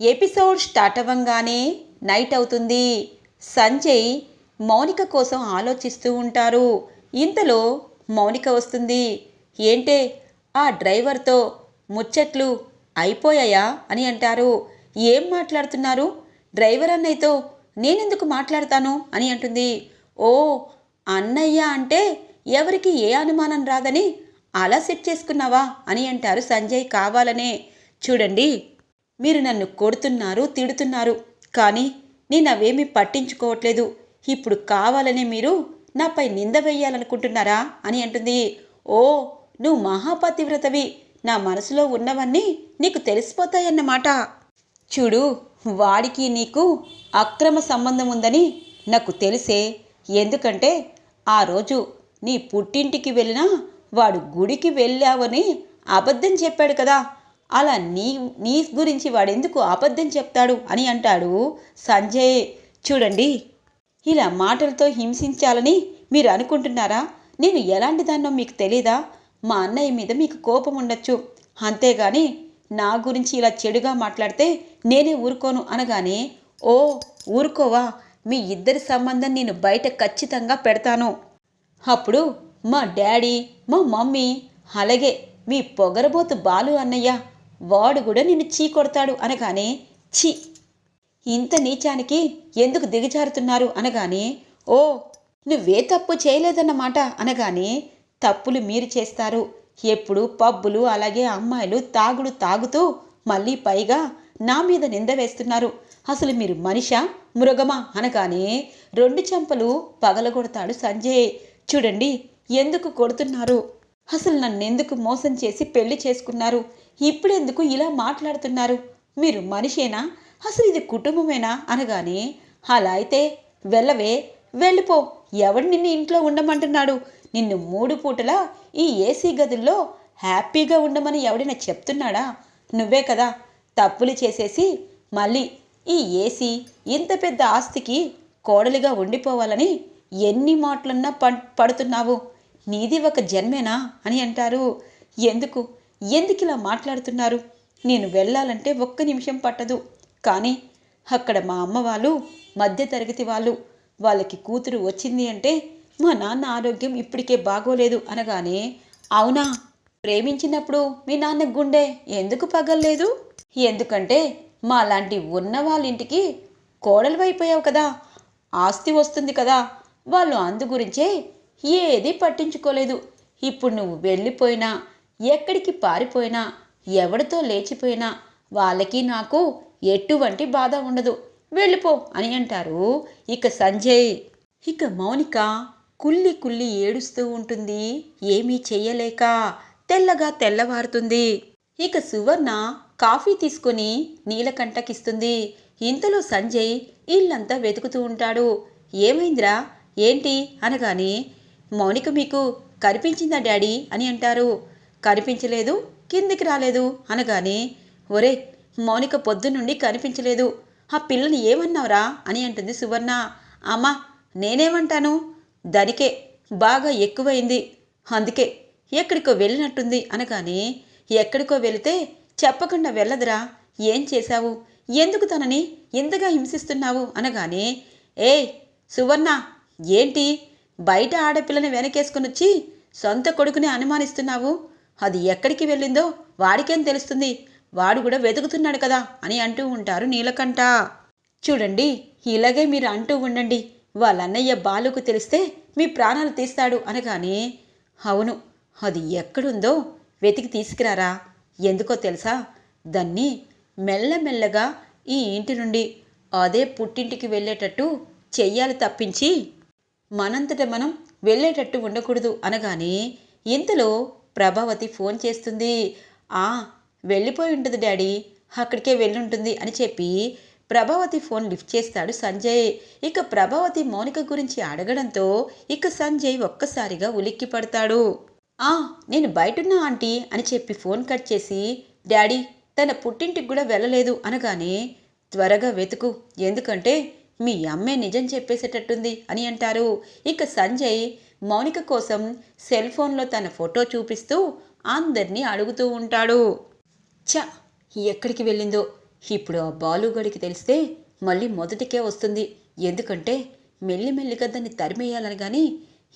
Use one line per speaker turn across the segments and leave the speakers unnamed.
Episode start అవ్వంగానే night అవుతుంది. సంజయ్ మౌనిక కోసం ఆలోచిస్తూ ఉంటారు. ఇంతలో మౌనిక వస్తుంది. ఏంటే ఆ డ్రైవర్తో ముచ్చట్లు అయిపోయాయా అని అంటారు. ఏం మాట్లాడుతున్నారు? డ్రైవర్ అన్నయ్యతో నేనెందుకు మాట్లాడతాను అని అంటుంది. ఓ అన్నయ్య అంటే ఎవరికి ఏ అనుమానం రాదని అలా సెట్ చేసుకున్నావా అని అంటారు సంజయ్ కావాలనే. చూడండి మీరు నన్ను కొడుతున్నారు తిడుతున్నారు కానీ నేను అవేమీ పట్టించుకోవట్లేదు. ఇప్పుడు కావాలని మీరు నాపై నింద వేయాలనుకుంటున్నారా అని అంటుంది. ఓ నువ్వు మహాపతివ్రతవి. నా మనసులో ఉన్నవన్నీ నీకు తెలిసిపోతాయన్నమాట. చూడు వాడికి నీకు అక్రమ సంబంధం ఉందని నాకు తెలిసే. ఎందుకంటే ఆ రోజు నీ పుట్టింటికి వెళ్ళినా వాడు గుడికి వెళ్ళావని అబద్ధం చెప్పాడు కదా. అలా నీ నీ గురించి వాడెందుకు అబద్ధం చెప్తాడు అని అంటాడు సంజయ్. చూడండి ఇలా మాటలతో హింసించాలని మీరు అనుకుంటున్నారా? నేను ఎలాంటి దాన్నో మీకు తెలీదా? మా అన్నయ్య మీద మీకు కోపం ఉండొచ్చు. అంతేగాని నా గురించి ఇలా చెడుగా మాట్లాడితే నేనే ఊరుకోను అనగానే ఓ ఊరుకోవా? మీ ఇద్దరి సంబంధం నేను బయట ఖచ్చితంగా పెడతాను. అప్పుడు మా డాడీ మా మమ్మీ అలాగే మీ పొగరబోతు బాలు అన్నయ్య వాడు కూడా నిన్ను చీ కొడతాడు అనగానే ఛీ! ఇంత నీచానికి ఎందుకు దిగజారుతున్నారు అనగానే ఓ! నువ్వే తప్పు చేయలేదన్నమాట అనగానే తప్పులు మీరు చేస్తారు. ఎప్పుడు పబ్బులు అలాగే అమ్మాయిలు తాగుడు తాగుతూ మళ్ళీ పైగా నా మీద నింద వేస్తున్నారు. అసలు మీరు మనిషా మృగమా అనగానే రెండు చెంపలు పగలగొడతాడు సంజయ్. చూడండి ఎందుకు కొడుతున్నారు? అసలు నన్నెందుకు మోసం చేసి పెళ్ళి చేసుకున్నారు? ఇప్పుడెందుకు ఇలా మాట్లాడుతున్నారు? మీరు మనిషేనా? అసలు ఇది కుటుంబమేనా? అనగానే అలా అయితే వెళ్ళవే వెళ్ళిపో. ఎవడు నిన్ను ఇంట్లో ఉండమంటున్నాడు? నిన్ను మూడు పూటలా ఈ ఏసీ గదుల్లో హ్యాపీగా ఉండమని ఎవడైనా చెప్తున్నాడా? నువ్వే కదా తప్పులు చేసేసి మళ్ళీ ఈ ఏసీ ఇంత పెద్ద ఆస్తికి కోడలిగా ఉండిపోవాలని ఎన్ని మాటలున్నా ప పడుతున్నావు? నీది ఒక జన్మేనా? అని అంటారు. ఎందుకు? ఎందుకు ఇలా మాట్లాడుతున్నారు? నేను వెళ్ళాలంటే ఒక్క నిమిషం పట్టదు. కానీ అక్కడ మా అమ్మ వాళ్ళు మధ్యతరగతి వాళ్ళు వాళ్ళకి కూతురు వచ్చింది అంటే మా నాన్న ఆరోగ్యం ఇప్పటికే బాగోలేదు అనగానే అవునా? ప్రేమించినప్పుడు మీ నాన్న గుండె ఎందుకు పగల్లేదు? ఎందుకంటే మా లాంటి ఉన్న వాళ్ళ ఇంటికి కోడలు అయిపోయావు కదా. ఆస్తి వస్తుంది కదా. వాళ్ళు అందు గురించే ఏది పట్టించుకోలేదు. ఇప్పుడు నువ్వు వెళ్ళిపోయినా ఎక్కడికి పారిపోయినా ఎవడితో లేచిపోయినా వాళ్ళకి నాకు ఎటువంటి బాధ ఉండదు. వెళ్ళిపో అని అంటారు. ఇక సంజయ్. ఇక మౌనిక కుల్లి కుల్లి ఏడుస్తూ ఉంటుంది. ఏమీ చెయ్యలేక తెల్లగా తెల్లవారుతుంది. ఇక సువర్ణ కాఫీ తీసుకొని నీలకంఠకిస్తుంది. ఇంతలో సంజయ్ ఇల్లంతా వెతుకుతూ ఉంటాడు. ఏమైందిరా? ఏంటి? అనగానే మౌనిక మీకు కనిపించిందా డాడీ? అని అంటారు. కనిపించలేదు కిందికి రాలేదు. అనగానే ఒరే మౌనిక పొద్దునుండి కనిపించలేదు. ఆ పిల్లని ఏమన్నావురా? అని అంటుంది సువర్ణ. అమ్మా నేనేమంటాను? దానికే బాగా ఎక్కువైంది. అందుకే ఎక్కడికో వెళ్ళినట్టుంది. అనగానే ఎక్కడికో వెళితే చెప్పకుండా వెళ్ళదురా. ఏం చేశావు? ఎందుకు తనని ఇంతగా హింసిస్తున్నావు? అనగానే ఏ సువర్ణ ఏంటి? బయట ఆడపిల్లని వెనకేసుకుని వచ్చి సొంత కొడుకుని అనుమానిస్తున్నావు? అది ఎక్కడికి వెళ్ళిందో వాడికేం తెలుస్తుంది? వాడు కూడా వెతుకుతున్నాడు కదా అని అంటూ ఉంటారు నీలకంఠ. చూడండి ఇలాగే మీరు అంటూ ఉండండి. వాళ్ళ అన్నయ్య బాలుకు తెలిస్తే మీ ప్రాణాలు తీస్తాడు అనగానే అవును అది ఎక్కడుందో వెతికి తీసుకురారా? ఎందుకో తెలుసా? దాన్ని మెల్లమెల్లగా ఈ ఇంటి నుండి అదే పుట్టింటికి వెళ్ళేటట్టు చెయ్యాలి తప్పించి మనంతట మనం వెళ్ళేటట్టు ఉండకూడదు అనగానే ఇంతలో ప్రభావతి ఫోన్ చేస్తుంది. ఆ వెళ్ళిపోయి ఉంటుంది డాడీ. అక్కడికే వెళ్ళుంటుంది అని చెప్పి ప్రభావతి ఫోన్ లిఫ్ట్ చేస్తాడు సంజయ్. ఇక ప్రభావతి మౌనిక గురించి అడగడంతో ఇక సంజయ్ ఒక్కసారిగా ఉలిక్కి పడతాడు. ఆ నేను బయటున్నా ఆంటీ అని చెప్పి ఫోన్ కట్ చేసి డాడీ తన పుట్టింటికి కూడా వెళ్ళలేదు అనగానే త్వరగా వెతుకు. ఎందుకంటే మీ అమ్మే నిజం చెప్పేసేటట్టుంది అని అంటారు. ఇక సంజయ్ మౌనిక కోసం సెల్ ఫోన్లో తన ఫోటో చూపిస్తూ అందరినీ అడుగుతూ ఉంటాడు. ఛ! ఎక్కడికి వెళ్ళిందో? ఇప్పుడు ఆ బాలుగడికి తెలిస్తే మళ్ళీ మొదటికే వస్తుంది. ఎందుకంటే మెల్లిమెల్లిగా దాన్ని తరిమేయాలని కానీ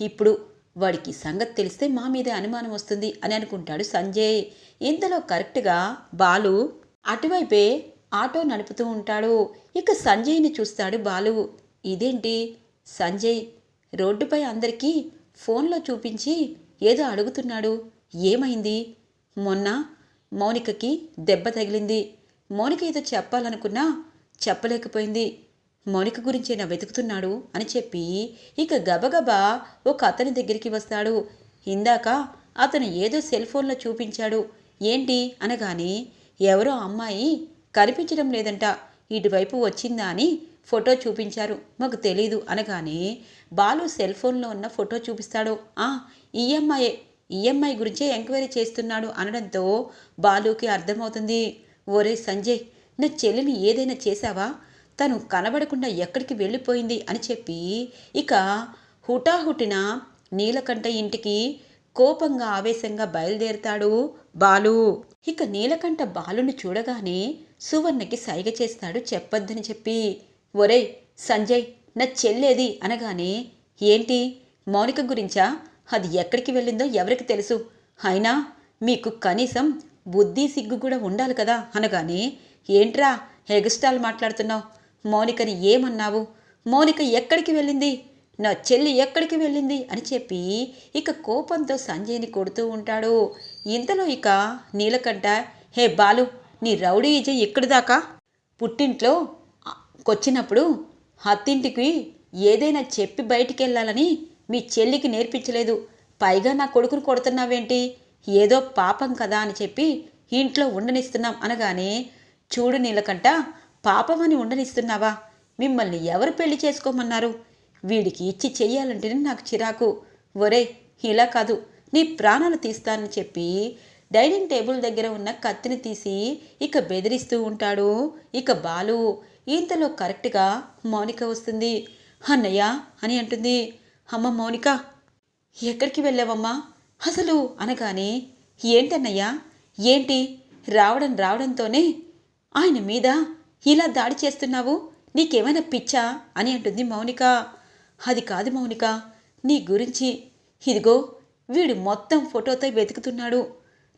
ఇప్పుడు వాడికి సంగతి తెలిస్తే మా మీదే అనుమానం వస్తుంది అని అనుకుంటాడు సంజయ్. ఇంతలో కరెక్ట్గా బాలు అటువైపే ఆటో నడుపుతూ ఉంటాడు. ఇక సంజయ్ని చూస్తాడు బాలు. ఇదేంటి? సంజయ్ రోడ్డుపై అందరికీ ఫోన్లో చూపించి ఏదో అడుగుతున్నాడు. ఏమైంది? మొన్న మౌనికకి దెబ్బ తగిలింది. మౌనిక ఏదో చెప్పాలనుకున్నా చెప్పలేకపోయింది. మౌనిక గురించి నా వెతుకుతున్నాడు అని చెప్పి ఇక గబగబా ఒక అతని దగ్గరికి వస్తాడు. ఇందాక అతను ఏదో సెల్ ఫోన్లో చూపించాడు. ఏంటి? అనగానే ఎవరో అమ్మాయి కనిపించడం లేదంట. ఇటువైపు వచ్చిందా అని ఫోటో చూపించారు. మాకు తెలీదు అనగానే బాలు సెల్ ఫోన్లో ఉన్న ఫోటో చూపిస్తాడు. ఆ ఈఎంఐఏ ఈఎంఐ గురించే ఎంక్వైరీ చేస్తున్నాడు అనడంతో బాలుకి అర్థమవుతుంది. ఓరే సంజయ్ నా చెల్లిని ఏదైనా చేశావా? తను కనబడకుండా ఎక్కడికి వెళ్ళిపోయింది అని చెప్పి ఇక హుటాహుటిన నీలకంఠ ఇంటికి కోపంగా ఆవేశంగా బయలుదేరుతాడు బాలు. ఇక నీలకంఠ బాలుని చూడగానే సువర్ణకి సైగ చేస్తాడు చెప్పొద్దని చెప్పి ఒరేయ్ సంజయ్ నా చెల్లేది అనగానే ఏంటి? మౌనిక గురించా? అది ఎక్కడికి వెళ్ళిందో ఎవరికి తెలుసు? అయినా మీకు కనీసం బుద్ధి సిగ్గు కూడా ఉండాలి కదా అనగానే ఏంట్రా హెగస్టాల్ మాట్లాడుతున్నావు? మౌనికని ఏమన్నావు? మౌనిక ఎక్కడికి వెళ్ళింది? నా చెల్లి ఎక్కడికి వెళ్ళింది? అని చెప్పి ఇక కోపంతో సంజయ్ని కొడుతూ ఉంటాడు. ఇంతలో ఇక నీలకంఠ హే బాలు నీ రౌడీ ఇజయ్ ఎక్కడి దాకా పుట్టింట్లో కొచ్చినప్పుడు అత్తింటికి ఏదైనా చెప్పి బయటికి వెళ్ళాలని మీ చెల్లికి నేర్పించలేదు. పైగా నా కొడుకును కొడుతున్నావేంటి? ఏదో పాపం కదా అని చెప్పి ఇంట్లో ఉండనిస్తున్నాం అనగానే చూడు నీలకంట అని ఉండనిస్తున్నావా? మిమ్మల్ని ఎవరు పెళ్ళి చేసుకోమన్నారు? వీడికి ఇచ్చి చెయ్యాలంటేనే నాకు చిరాకు. ఒరే ఇలా కాదు. నీ ప్రాణాలు తీస్తానని చెప్పి డైనింగ్ టేబుల్ దగ్గర ఉన్న కత్తిని తీసి ఇక బెదిరిస్తూ ఉంటాడు. ఇక బాలు ఇంతలో కరెక్ట్గా మౌనిక వస్తుంది. అన్నయ్య అని అంటుంది. అమ్మ మౌనిక ఎక్కడికి వెళ్ళావమ్మా? అసలు అనగానే ఏంటన్నయ్యా ఏంటి? రావడం రావడంతోనే ఆయన మీద ఇలా దాడి చేస్తున్నావు? నీకేమైనా పిచ్చా? అని అంటుంది మౌనిక. అది కాదు మౌనిక నీ గురించి. ఇదిగో వీడు మొత్తం ఫోటోతో వెతుకుతున్నాడు.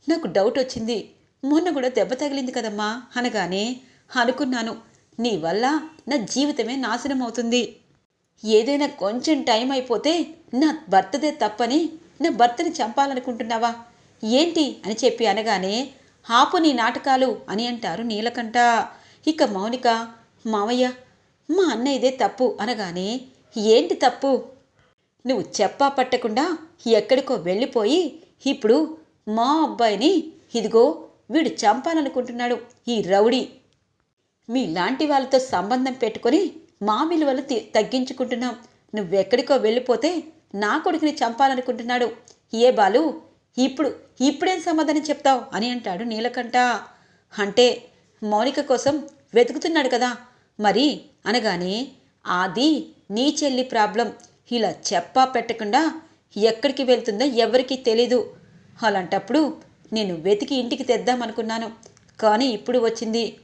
నాకు డౌట్ వచ్చింది మొన్న కూడా దెబ్బ తగిలింది కదమ్మా? అనగానే అనుకున్నాను. నీ వల్ల నా జీవితమే నాశనం అవుతుంది. ఏదైనా కొంచెం టైం అయిపోతే నా భర్తదే తప్పని నా భర్తని చంపాలనుకుంటున్నావా? ఏంటి? అని చెప్పి అనగానే ఆపు నీ నాటకాలు అని అంటారు నీలకంఠ. ఇక మౌనిక మావయ్య మా అన్న ఇదే తప్పు అనగానే ఏంటి తప్పు? నువ్వు చెప్పా పట్టకుండా ఎక్కడికో వెళ్ళిపోయి ఇప్పుడు మా అబ్బాయిని ఇదిగో వీడు చంపాలనుకుంటున్నాడు ఈ రౌడీ మీలాంటి వాళ్ళతో సంబంధం పెట్టుకొని మా విలువలు తగ్గించుకుంటున్నాం. నువ్వెక్కడికో వెళ్ళిపోతే నా కొడుకుని చంపాలనుకుంటున్నాడు. ఏ బాలు? ఇప్పుడు ఇప్పుడేం సమాధానం చెప్తావు? అని అంటాడు నీలకంఠ. అంటే మౌనిక కోసం వెతుకుతున్నాడు కదా. మరి అనగానే అది నీ చెల్లి ప్రాబ్లం. ఇలా చెప్పా పెట్టకుండా ఎక్కడికి వెళ్తుందో ఎవరికీ తెలీదు. అలాంటప్పుడు నేను వెతికి ఇంటికి తెద్దామనుకున్నాను. కానీ ఇప్పుడు వచ్చింది.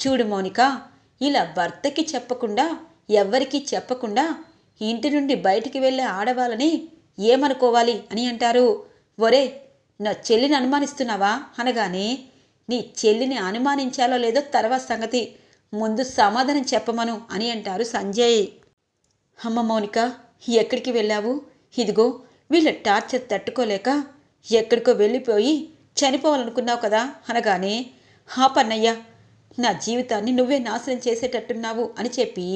చూడు మౌనిక ఇలా భర్తకి చెప్పకుండా ఎవ్వరికీ చెప్పకుండా ఇంటి నుండి బయటికి వెళ్ళే ఆడవాళ్ళని ఏమనుకోవాలి అని అంటారు. ఒరే నా చెల్లిని అనుమానిస్తున్నావా? అనగానే నీ చెల్లిని అనుమానించాలో లేదో తర్వాత సంగతి. ముందు సమాధానం చెప్పమను అని అంటారు సంజయ్. అమ్మ మౌనిక ఎక్కడికి వెళ్ళావు? ఇదిగో వీళ్ళ టార్చర్ తట్టుకోలేక ఎక్కడికో వెళ్ళిపోయి చనిపోవాలనుకున్నావు కదా? అనగానే హాపన్నయ్య నా జీవితాన్ని నువ్వే నాశనం చేసేటట్టున్నావు అని చెప్పి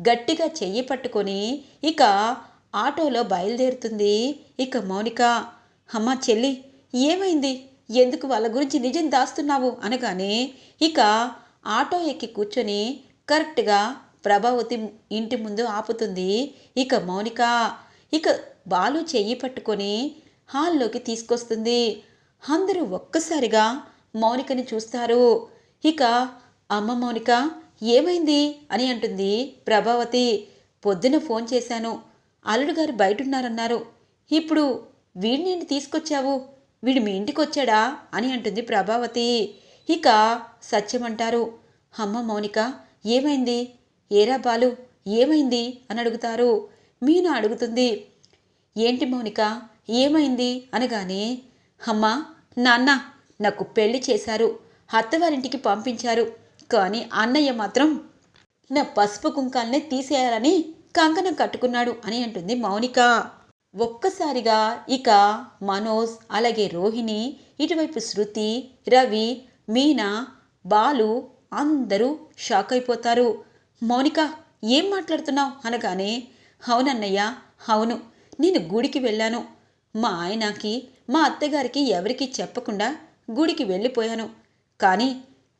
గట్టిగా చెయ్యి పట్టుకొని ఇక ఆటోలో బయలుదేరుతుంది. ఇక మౌనిక అమ్మ చెల్లి ఏమైంది? ఎందుకు వాళ్ళ గురించి నిజం దాస్తున్నావు? అనగానే ఇక ఆటో ఎక్కి కూర్చొని కరెక్ట్గా ప్రభావతి ఇంటి ముందు ఆపుతుంది. ఇక మౌనిక ఇక బాలు చెయ్యి పట్టుకొని హాల్లోకి తీసుకొస్తుంది. అందరూ ఒక్కసారిగా మౌనికని చూస్తారు. ఇక అమ్మ మౌనిక ఏమైంది? అని అంటుంది ప్రభావతి. పొద్దున ఫోన్ చేశాను. అల్లుడు గారు బయటున్నారన్నారు. ఇప్పుడు వీడిని తీసుకొచ్చావు? వీడు మీ ఇంటికి వచ్చాడా? అని అంటుంది ప్రభావతి. ఇక సత్యం అంటారు. అమ్మ మౌనిక ఏమైంది? ఏరా బాలు ఏమైంది? అని అడుగుతారు. మీనా అడుగుతుంది. ఏంటి మౌనిక ఏమైంది? అనగానే అమ్మా నాన్న నాకు పెళ్ళి చేశారు. అత్తవారింటికి పంపించారు. కానీ అన్నయ్య మాత్రం నా పసుపు కుంకాలనే తీసేయాలని కంకణం కట్టుకున్నాడు అని అంటుంది మౌనిక. ఒక్కసారిగా ఇక మనోజ్ అలాగే రోహిణి ఇటువైపు శృతి రవి మీనా బాలు అందరూ షాక్ అయిపోతారు. మౌనిక ఏం మాట్లాడుతున్నావు? అనగానే అవునన్నయ్య అవును నేను గుడికి వెళ్ళాను. మా ఆయనకి మా అత్తగారికి ఎవరికీ చెప్పకుండా గుడికి వెళ్ళిపోయాను. కానీ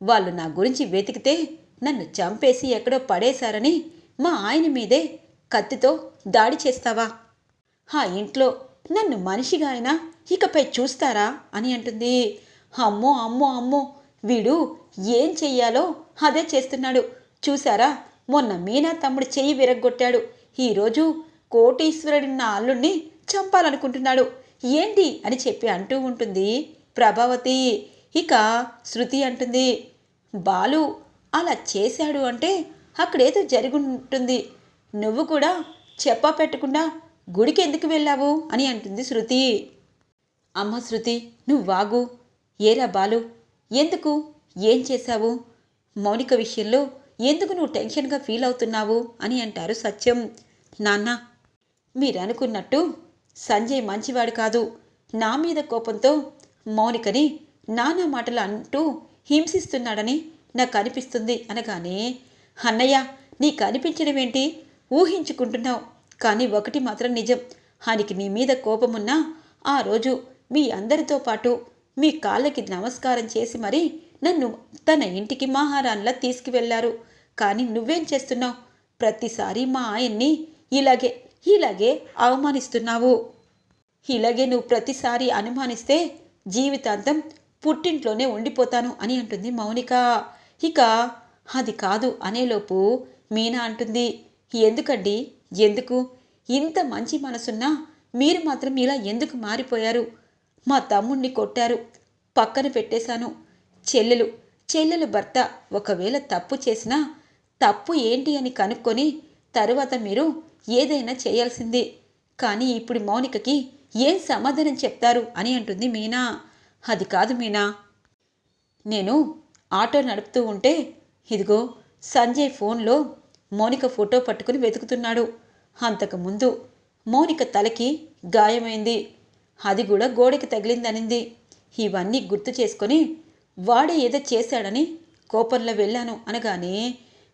వాళ్ళు నా గురించి వెతికితే నన్ను చంపేసి ఎక్కడో పడేశారని మా ఆయన మీదే కత్తితో దాడి చేస్తావా? ఆ ఇంట్లో నన్ను మనిషిగా అయినా ఇకపై చూస్తారా అని అంటుంది. అమ్మో అమ్మో అమ్మో వీడు ఏం చెయ్యాలో అదే చేస్తున్నాడు. చూసారా మొన్న మీనా తమ్ముడు చెయ్యి విరగ్గొట్టాడు. ఈరోజు కోటీశ్వరుడి నా అల్లుణ్ణి చంపాలనుకుంటున్నాడు. ఏంటి అని చెప్పి అంటూ ఉంటుంది ప్రభావతి. ఇక శృతి అంటుంది బాలు అలా చేశాడు అంటే అక్కడేదో జరిగి ఉంటుంది నువ్వు కూడా చెప్పా పెట్టకుండా గుడికి ఎందుకు వెళ్ళావు? అని అంటుంది శృతి. అమ్మ శృతి నువ్వు వాగు. ఏరా బాలు ఎందుకు? ఏం చేశావు? మౌనిక విషయంలో ఎందుకు నువ్వు టెన్షన్గా ఫీల్ అవుతున్నావు? అని అంటారు సత్యం. నాన్న మీరు అనుకున్నట్టు సంజయ్ మంచివాడు కాదు. నా మీద కోపంతో మౌనికని నానా మాటలు అంటూ హింసిస్తున్నాడని నాకు అనిపిస్తుంది అనగానే అన్నయ్య నీకు అనిపించడం ఏంటి ఊహించుకుంటున్నావు. కానీ ఒకటి మాత్రం నిజం. ఆయనకి నీ మీద కోపమున్నా ఆ రోజు మీ అందరితో పాటు మీ కాళ్ళకి నమస్కారం చేసి మరి నన్ను తన ఇంటికి మహారాణిలా తీసుకువెళ్ళారు. కానీ నువ్వేం చేస్తున్నావు? ప్రతిసారి మా ఆయన్ని ఇలాగే ఇలాగే అవమానిస్తున్నావు. ఇలాగే నువ్వు ప్రతిసారి అనుమానిస్తే జీవితాంతం పుట్టింట్లోనే ఉండిపోతాను అని అంటుంది మౌనిక. ఇక అది కాదు అనేలోపు మీనా అంటుంది. ఎందుకండి? ఎందుకు? ఇంత మంచి మనసున్నా మీరు మాత్రం ఇలా ఎందుకు మారిపోయారు? మా తమ్ముణ్ణి కొట్టారు. పక్కన పెట్టేశాను. చెల్లెలు చెల్లెలు భర్త ఒకవేళ తప్పు చేసినా తప్పు ఏంటి అని కనుక్కొని తరువాత మీరు ఏదైనా చేయాల్సిందే. కానీ ఇప్పుడు మౌనికకి ఏం సమాధానం చెప్తారు అని అంటుంది మీనా. అది కాదు మీనా. నేను ఆటో నడుపుతూ ఉంటే ఇదిగో సంజయ్ ఫోన్లో మౌనిక ఫోటో పట్టుకుని వెతుకుతున్నాడు. అంతకుముందు మౌనిక తలకి గాయమైంది. అది కూడా గోడకి తగిలిందనింది. ఇవన్నీ గుర్తు చేసుకొని వాడే ఏదో చేశాడని కోపంలో వెళ్ళాను అనగానే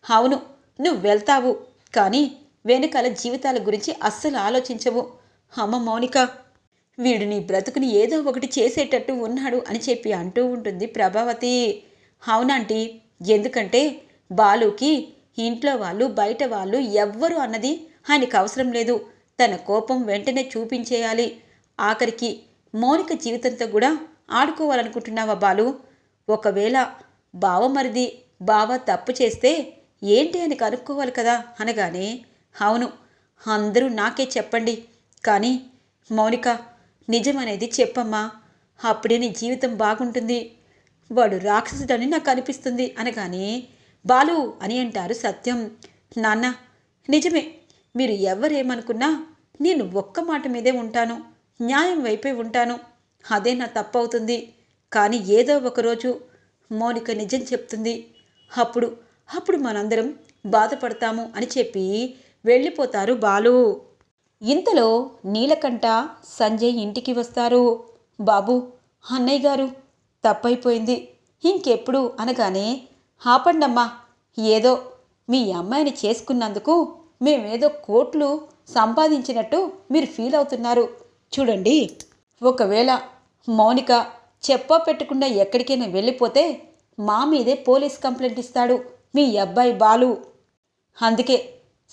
అవును నువ్వు వెళ్తావు కానీ వెనకాల జీవితాల గురించి అస్సలు ఆలోచించవు. అమ్మ మౌనిక వీడు నీ బ్రతుకుని ఏదో ఒకటి చేసేటట్టు ఉన్నాడు అని చెప్పి అంటూ ఉంటుంది ప్రభావతి. అవునాంటి ఎందుకంటే బాలుకి ఇంట్లో వాళ్ళు బయట వాళ్ళు ఎవ్వరు అన్నది ఆయనకు అవసరం లేదు. తన కోపం వెంటనే చూపించేయాలి. ఆఖరికి మౌనిక జీవితంతో కూడా ఆడుకోవాలనుకుంటున్నావా బాలు? ఒకవేళ బావమరిది బావ తప్పు చేస్తే ఏంటి అని కనుక్కోవాలి కదా అనగానే అవును అందరూ నాకే చెప్పండి. కానీ మౌనిక నిజమనేది చెప్పమ్మా. అప్పుడే నీ జీవితం బాగుంటుంది. వాడు రాక్షసుడని నాకు అనిపిస్తుంది అనగానే బాలు అని అంటారు సత్యం. నాన్న నిజమే. మీరు ఎవరేమనుకున్నా నేను ఒక్క మాట మీదే ఉంటాను. న్యాయం వైపే ఉంటాను. అదే నా తప్పవుతుంది. కానీ ఏదో ఒకరోజు మౌనిక నిజం చెప్తుంది. అప్పుడు అప్పుడు మనందరం బాధపడతాము అని చెప్పి వెళ్ళిపోతారు బాలు. ఇంతలో నీలకంఠ సంజయ్ ఇంటికి వస్తారు. బాబు అన్నయ్య గారు తప్పైపోయింది. ఇంకెప్పుడు అనగానే ఆపండమ్మా ఏదో మీ అమ్మాయిని చేసుకున్నందుకు మేమేదో కోట్లు సంపాదించినట్టు మీరు ఫీల్ అవుతున్నారు. చూడండి. ఒకవేళ మౌనిక చెప్పా పెట్టకుండా ఎక్కడికైనా వెళ్ళిపోతే మా మీదే పోలీస్ కంప్లైంట్ ఇస్తాడు మీ అబ్బాయి బాలు. అందుకే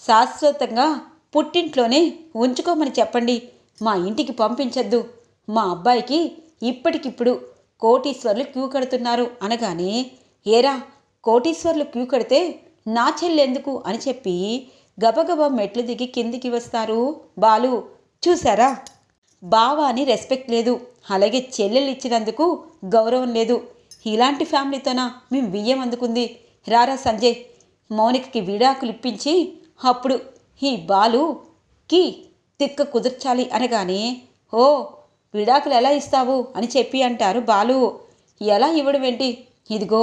శాశ్వతంగా పుట్టింట్లోనే ఉంచుకోమని చెప్పండి. మా ఇంటికి పంపించద్దు. మా అబ్బాయికి ఇప్పటికిప్పుడు కోటీశ్వర్లు క్యూ కడుతున్నారు అనగానే ఏరా కోటీశ్వర్లు క్యూ కడితే నా చెల్లెందుకు? అని చెప్పి గబగబా మెట్లు దిగి కిందికి వస్తారు. బాలు చూసారా బావా అని రెస్పెక్ట్ లేదు. అలాగే చెల్లెలు ఇచ్చినందుకు గౌరవం లేదు. ఇలాంటి ఫ్యామిలీతోనా మేము బియ్యం అందుకుంది. రారా సంజయ్ మౌనికకి విడాకులు ఇప్పించి అప్పుడు ఈ బాలుకి తిక్క కుదర్చాలి అనగానే ఓ విడాకులు ఎలా ఇస్తావు? అని చెప్పి అంటారు బాలు. ఎలా ఇవ్వడం ఏంటి ఇదిగో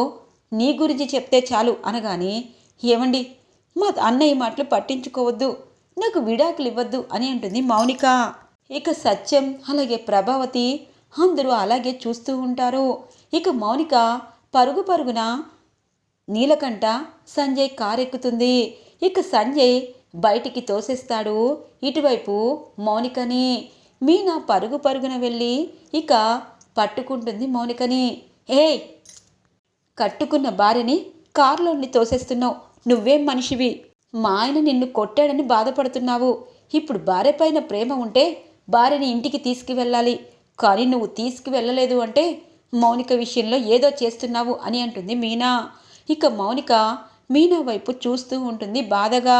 నీ గురించి చెప్తే చాలు అనగానే ఏమండి మా అన్నయ్య మాటలు పట్టించుకోవద్దు నాకు విడాకులు ఇవ్వద్దు అని అంటుంది మౌనిక. ఇక సత్యం అలాగే ప్రభావతి అందరూ అలాగే చూస్తూ ఉంటారు. ఇక మౌనిక పరుగు పరుగున నీలకంఠ సంజయ్ కారెక్కుతుంది. ఇక సంజయ్ బయటికి తోసేస్తాడు. ఇటువైపు మౌనికని మీనా పరుగు పరుగున వెళ్ళి ఇక పట్టుకుంటుంది మౌనికని. ఏయ్! కట్టుకున్న భార్యని కారులోని తోసేస్తున్నావు. నువ్వేం మనిషివి? మా ఆయన నిన్ను కొట్టాడని బాధపడుతున్నావు. ఇప్పుడు భార్య పైన ప్రేమ ఉంటే భార్యని ఇంటికి తీసుకువెళ్ళాలి. కానీ నువ్వు తీసుకువెళ్ళలేదు అంటే మౌనిక విషయంలో ఏదో చేస్తున్నావు అని అంటుంది మీనా. ఇక మౌనిక మీనా వైపు చూస్తూ ఉంటుంది బాధగా.